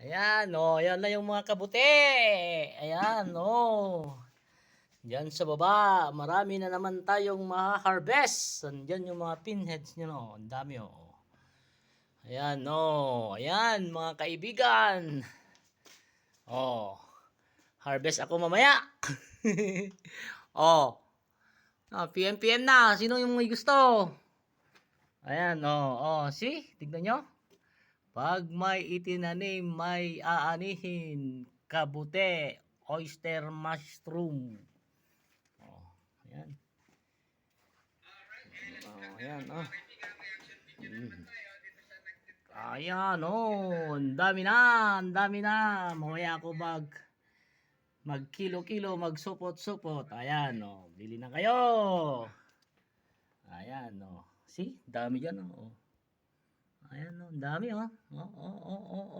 Ayan, oh, ayan na yung mga kabuti. Ayan, oh. Diyan sa baba, marami na naman tayong ma-harvest. Andiyan yung mga pinheads nyo, no. Ang dami, oh. Ayan, oh. Ayan, mga kaibigan. Oh. Harvest ako mamaya. oh. Ah, PM PM na. Sino yung may gusto? Ayan, oh, oh. See? Tignan nyo. Pag may itinanim, may aanihin. Kabute, oyster mushroom. Oh, ayan. Oh, ayan, oh. Mm. Ayan, oh. Ang dami na, ang dami na. Mamaya ako mag mag kilo-kilo, magsupot-supot. Ayan, oh. Bili na kayo. Ayan, oh. See? Dami dyan, oh. あやのダメよ。おおおお